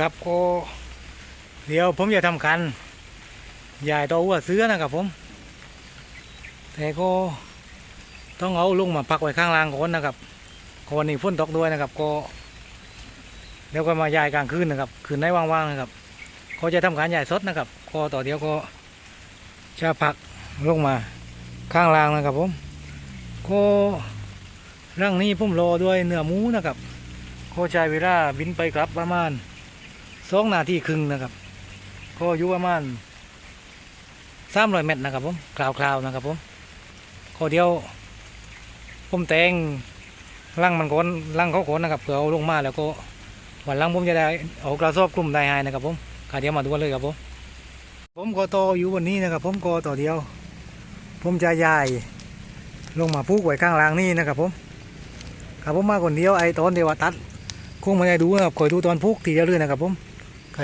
ครับก็เดี๋ยวผมจะทำคันยายตัวอ้วเสื้อนะครับผม แต่ก็ต้องเอาลุงมาพักไว้ข้างล่างก่อนนะครับก่อนนี้ฝนตกด้วยนะครับก็เดี๋ยวก็มายายกลางคืนนะครับ คืนไหนว่างๆนะครับก็จะทำการยายสดนะครับก็ต่อเดี๋ยวก็จะพักลงมาข้างล่างนะครับผมก็ร่างนี้ผมรอด้วยเนื้อหมูนะครับก็ใช้เวลาบินไปกลับประมาณ สองนาทีครึ่งนะครับก็อยู่ประมาณสามร้อยเมตรนะครับผมคราวๆนะครับผมก็เดียว ผมแต่งร่างมันก้นร่างเขาก้นนะครับเผื่อเอาลงมาแล้วก็วันหลังผมจะได้เอากระสอบกลุ่มได้ให้นะครับผมก็เดียวมาดูกันเลยครับผมผมก็ต่ออยู่วันนี้นะครับ ผมก็ต่อเดียว ผมจะย้ายลงมาพูกไว้ข้างล่างนี่นะครับผมครับผมมาคนเดียวไอ้ตอนเดียวตัดคงไม่ได้ดูนะครับคอยดูตอนพูกทีเดียวเลยนะครับผม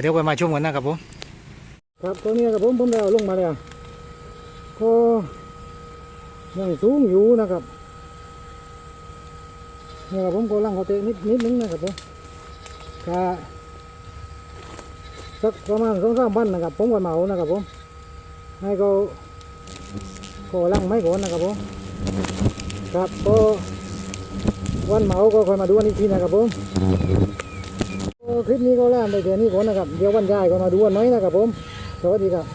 เดี๋ยวไปมาชมกันนะครับผม ครับตัวนี้ครับผมผมได้เอาลงมาแล้วก็ยังสูงอยู่นะครับนี่ครับผมก็ลังเขาเตะนิดนิดนึงนะครับผมก็สักประมาณสองสามวันนะครับผมก็เหมานะครับผมให้เขาก็ลังไม่ก่อนนะครับผมครับก็วันเหมาก็คอยมาดูวันอีกทีนะครับผม คลิปนี้ก็ล่ามไปแค่นี้ก่อนนะครับ เดี๋ยววันยายก็มาดูวันไหมนะครับผม สวัสดีครับ